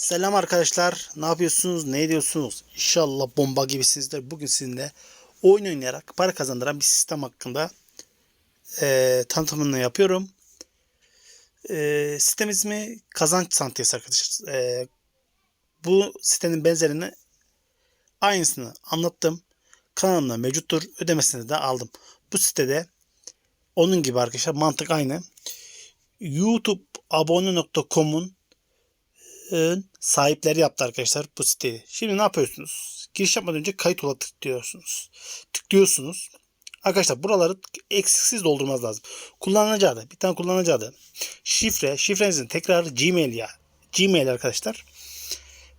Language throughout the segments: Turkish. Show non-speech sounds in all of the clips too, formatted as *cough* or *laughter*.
Selam arkadaşlar. Ne yapıyorsunuz? Ne ediyorsunuz? İnşallah bomba gibisinizdir. Bugün sizinle oyun oynayarak para kazandıran bir sistem hakkında eee tanıtımını yapıyorum. Eee sistem ismi Kazanç Santiyası arkadaşlar. Eee, bu sitenin benzerini aynısını anlattım. Kanalımda mevcuttur. Ödemesini de aldım. Bu sitede onun gibi arkadaşlar mantık aynı. YouTube abone.com'un sahipleri yaptı arkadaşlar bu siteyi. Şimdi ne yapıyorsunuz? Giriş yapmadan önce kayıt ola tıklıyorsunuz. Tıklıyorsunuz. Arkadaşlar buraları eksiksiz doldurmaz lazım. Kullanıcı adı. Bir tane kullanıcı adı. Şifre. Şifrenizin tekrarı Gmail ya. Gmail arkadaşlar.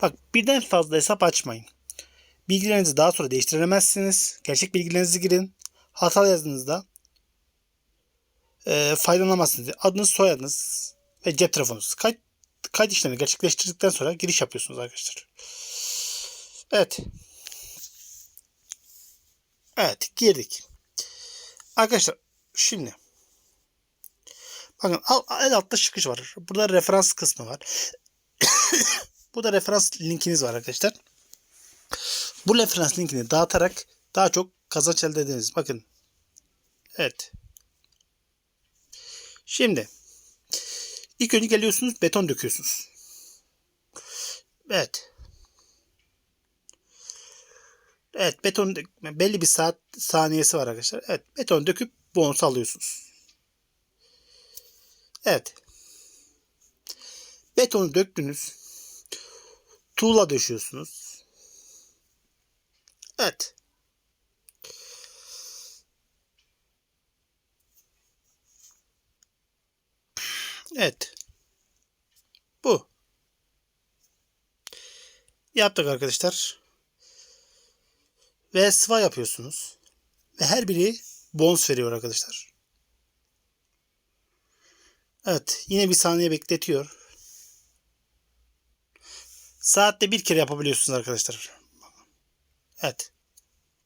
Bak birden fazla hesap açmayın. Bilgilerinizi daha sonra değiştiremezsiniz. Gerçek bilgilerinizi girin. Hata yazdığınızda e, faydalanamazsınız. Adınız, soyadınız ve cep telefonunuz. Kayıt kayıt işlemini gerçekleştirdikten sonra giriş yapıyorsunuz arkadaşlar. Evet. Evet girdik. Arkadaşlar şimdi bakın al- en altta çıkış var. Burada referans kısmı var. *coughs* Bu da referans linkiniz var arkadaşlar. Bu referans linkini dağıtarak daha çok kazanç elde ediniz. Bakın. Evet. Şimdi İlk önce geliyorsunuz beton döküyorsunuz. Evet. Evet beton belli bir saat saniyesi var arkadaşlar. Evet beton döküp bonus alıyorsunuz. Evet. Betonu döktünüz. Tuğla döşüyorsunuz. Evet. Bu. Yaptık arkadaşlar. Ve sıva yapıyorsunuz. Ve her biri bonus veriyor arkadaşlar. Evet. Yine bir saniye bekletiyor. Saatte bir kere yapabiliyorsunuz arkadaşlar. Evet.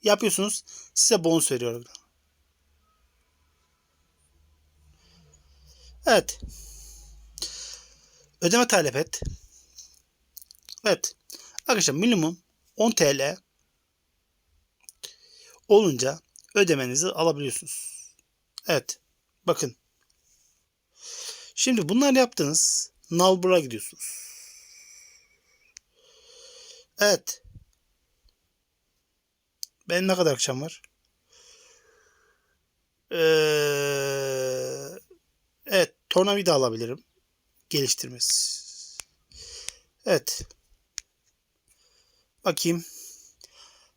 Yapıyorsunuz. Size bonus veriyor. Evet. Ödeme talep et. Evet. Arkadaşlar minimum 10 TL olunca ödemenizi alabiliyorsunuz. Evet. Bakın. Şimdi bunlar yaptınız. Nalbur'a gidiyorsunuz. Evet. Benim ne kadar akşam var? Ee, evet. Tornavida alabilirim geliştirmesi. Evet. Bakayım.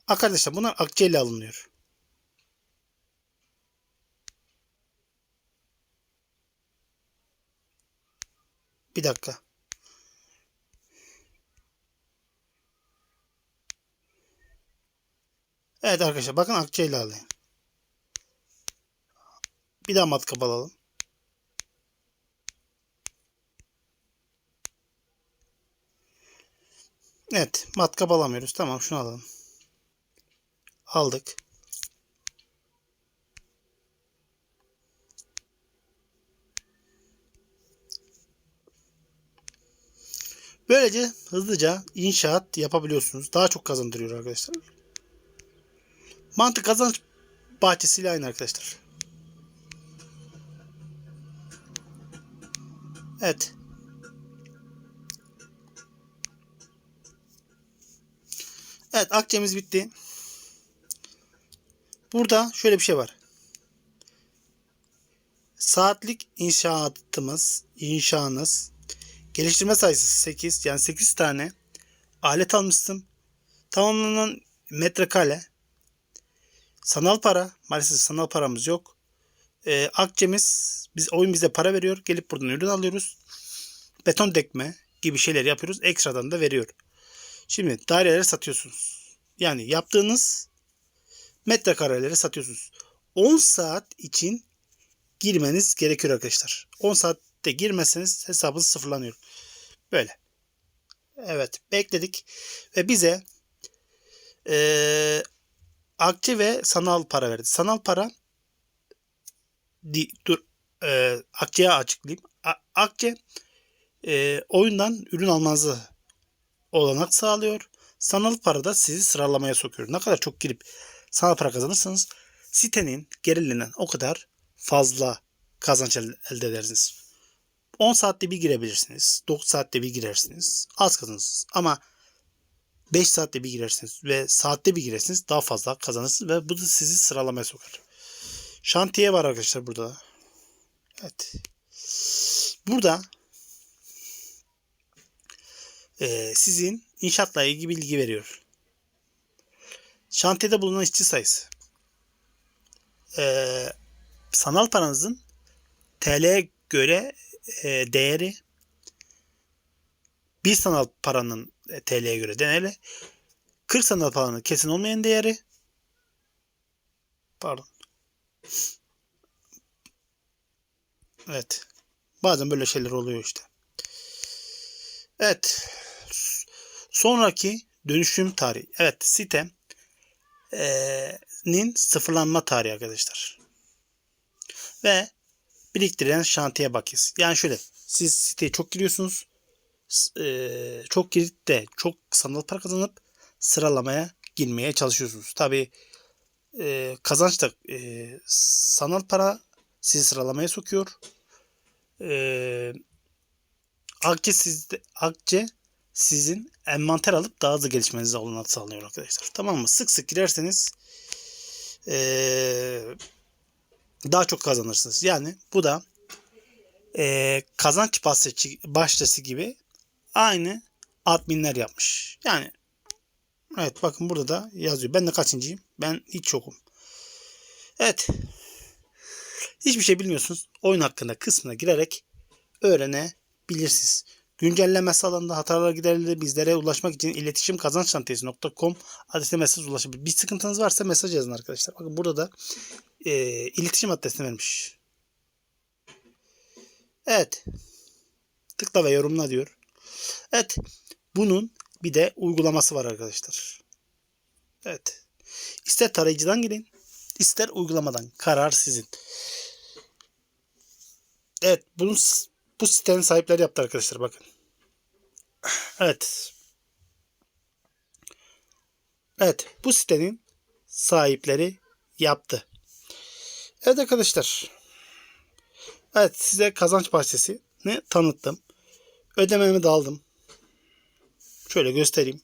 Arkadaşlar bunlar akçeyle alınıyor. Bir dakika. Evet arkadaşlar bakın akçeyle alayım. Bir daha matkap alalım. Evet. Matkap alamıyoruz. Tamam şunu alalım. Aldık. Böylece hızlıca inşaat yapabiliyorsunuz. Daha çok kazandırıyor arkadaşlar. Mantık kazanç bahçesiyle aynı arkadaşlar. Evet. Evet akçemiz bitti. Burada şöyle bir şey var. Saatlik inşaatımız, inşanız geliştirme sayısı 8 yani 8 tane alet almıştım. Tamamlanan metrekare sanal para maalesef sanal paramız yok. Ee, akçemiz biz oyun bize para veriyor. Gelip buradan ürün alıyoruz. Beton dekme gibi şeyler yapıyoruz. Ekstradan da veriyor. Şimdi daireleri satıyorsunuz. Yani yaptığınız metrekareleri satıyorsunuz. 10 saat için girmeniz gerekiyor arkadaşlar. 10 saatte girmezseniz hesabınız sıfırlanıyor. Böyle. Evet bekledik. Ve bize ee, akçe ve sanal para verdi. Sanal para di, dur e, akçeye açıklayayım. A, akçe e, oyundan ürün almanızı olanak sağlıyor. Sanal para da sizi sıralamaya sokuyor. Ne kadar çok girip sanal para kazanırsanız sitenin gerilinden o kadar fazla kazanç el- elde edersiniz. 10 saatte bir girebilirsiniz. 9 saatte bir girersiniz. Az kazanırsınız. Ama 5 saatte bir girersiniz ve saatte bir girersiniz daha fazla kazanırsınız ve bu da sizi sıralamaya sokar. Şantiye var arkadaşlar burada. da. Evet. Burada eee, sizin inşaatla ilgili bilgi veriyor. Şantiyede bulunan işçi sayısı. Eee, sanal paranızın TL'ye göre eee, değeri bir sanal paranın e, TL'ye göre değeri 40 sanal paranın kesin olmayan değeri pardon Evet. Bazen böyle şeyler oluyor işte. Evet. Sonraki dönüşüm tarihi. Evet site eee, nin sıfırlanma tarihi arkadaşlar. Ve biriktirilen şantiye bakiyesi. Yani şöyle siz siteye çok giriyorsunuz. Eee, çok girip de çok sanal para kazanıp sıralamaya girmeye çalışıyorsunuz. Tabi kazanç da eee, sanal para sizi sıralamaya sokuyor. Eee Akçe sizde Akçe sizin envanter alıp daha hızlı gelişmenize olanak sağlıyor arkadaşlar. Tamam mı? Sık sık girerseniz eee, daha çok kazanırsınız. Yani bu da eee, kazanç başlısı gibi aynı adminler yapmış. Yani evet bakın burada da yazıyor. Ben de kaçıncıyım? Ben hiç yokum. Evet. Hiçbir şey bilmiyorsunuz. Oyun hakkında kısmına girerek öğrenebilirsiniz. Güncelleme alanında hatalar giderildi. Bizlere ulaşmak için iletişim kazançşantiyesi.com adresine mesaj ulaşabilir. Bir sıkıntınız varsa mesaj yazın arkadaşlar. Bakın burada da e, iletişim adresini vermiş. Evet. Tıkla ve yorumla diyor. Evet. Bunun bir de uygulaması var arkadaşlar. Evet. İster tarayıcıdan girin, ister uygulamadan. Karar sizin. Evet, bunun bu sitenin sahipleri yaptı arkadaşlar bakın. Evet. Evet, bu sitenin sahipleri yaptı. Evet arkadaşlar. Evet, size kazanç bahçesini tanıttım. Ödememi de aldım. Şöyle göstereyim.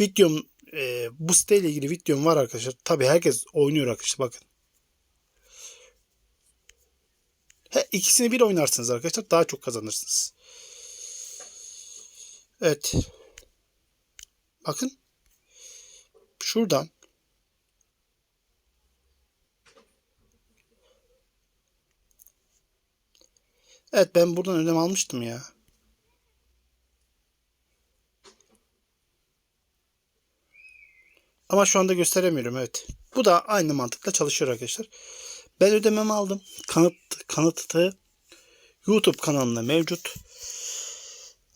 Videom e, bu siteyle ilgili videom var arkadaşlar. Tabi herkes oynuyor arkadaşlar bakın. He, ikisini bir oynarsınız arkadaşlar. Daha çok kazanırsınız. Evet. Bakın. Şuradan. Evet ben buradan ödeme almıştım ya. Ama şu anda gösteremiyorum evet. Bu da aynı mantıkla çalışıyor arkadaşlar. Ben ödememi aldım. Kanıt, kanıtı YouTube kanalında mevcut.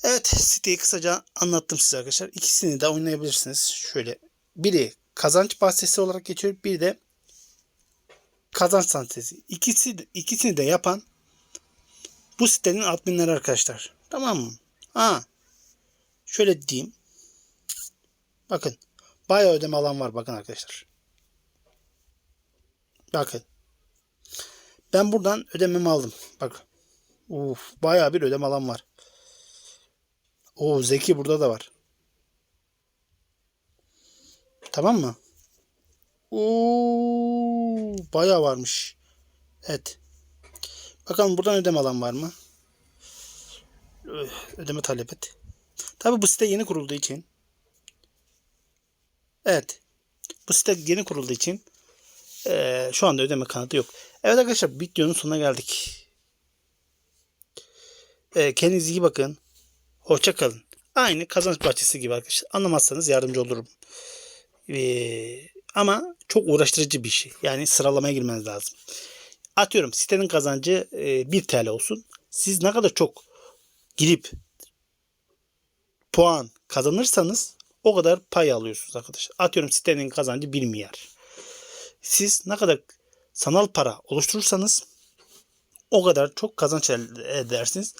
Evet siteyi kısaca anlattım size arkadaşlar. İkisini de oynayabilirsiniz. Şöyle biri kazanç bahçesi olarak geçiyor. Bir de kazanç santezi. İkisi, ikisini de yapan bu sitenin adminleri arkadaşlar. Tamam mı? Ha. Şöyle diyeyim. Bakın. Bayağı ödeme alan var bakın arkadaşlar. Bakın. Ben buradan ödememi aldım. Bak. Uf, bayağı bir ödeme alan var. Oo Zeki burada da var. Tamam mı? Oo bayağı varmış. Evet. Bakalım buradan ödeme alan var mı? Ödeme talep et. Tabi bu site yeni kurulduğu için. Evet. Bu site yeni kurulduğu için eee, şu anda ödeme kanadı yok. Evet arkadaşlar videonun sonuna geldik. Eee, kendinize iyi bakın. Hoşça kalın. Aynı kazanç bahçesi gibi arkadaşlar. Anlamazsanız yardımcı olurum. Eee, ama çok uğraştırıcı bir şey. Yani sıralamaya girmeniz lazım. Atıyorum sitenin kazancı e, 1 TL olsun. Siz ne kadar çok girip puan kazanırsanız o kadar pay alıyorsunuz arkadaşlar. Atıyorum sitenin kazancı 1 milyar. Siz ne kadar sanal para oluşturursanız o kadar çok kazanç elde edersiniz.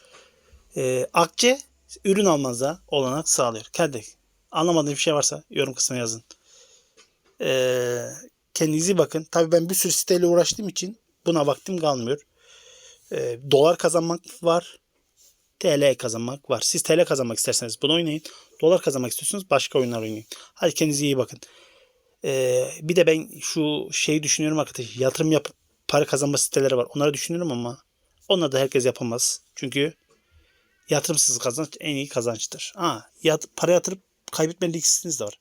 Ee, Akçe ürün almanıza olanak sağlıyor. Kendi anlamadığınız bir şey varsa yorum kısmına yazın. Ee, kendinize bakın. Tabii ben bir sürü siteyle uğraştığım için buna vaktim kalmıyor. Ee, dolar kazanmak var. TL kazanmak var. Siz TL kazanmak isterseniz bunu oynayın. Dolar kazanmak istiyorsanız başka oyunlar oynayın. Hadi kendinize iyi bakın. Ee, bir de ben şu şeyi düşünüyorum arkadaşlar. Yatırım yapıp para kazanma siteleri var. Onları düşünüyorum ama onları da herkes yapamaz. Çünkü yatırımsız kazanç en iyi kazançtır. Ha, yat, para yatırıp kaybetme riskiniz de var.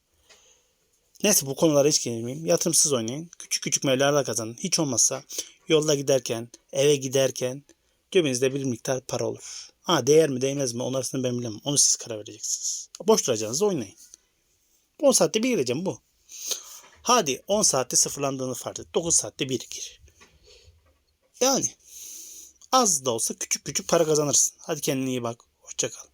Neyse bu konulara hiç girmeyeyim. Yatırımsız oynayın. Küçük küçük mevlalar kazanın. Hiç olmazsa yolda giderken, eve giderken cebinizde bir miktar para olur. Ha değer mi değmez mi onarısını ben bilemem. Onu siz karar vereceksiniz. Boş duracağınızda oynayın. 10 saatte bir gireceğim bu. Hadi 10 saatte sıfırlandığını farz et. 9 saatte bir gir. Yani az da olsa küçük küçük para kazanırsın. Hadi kendine iyi bak. Hoşça kal.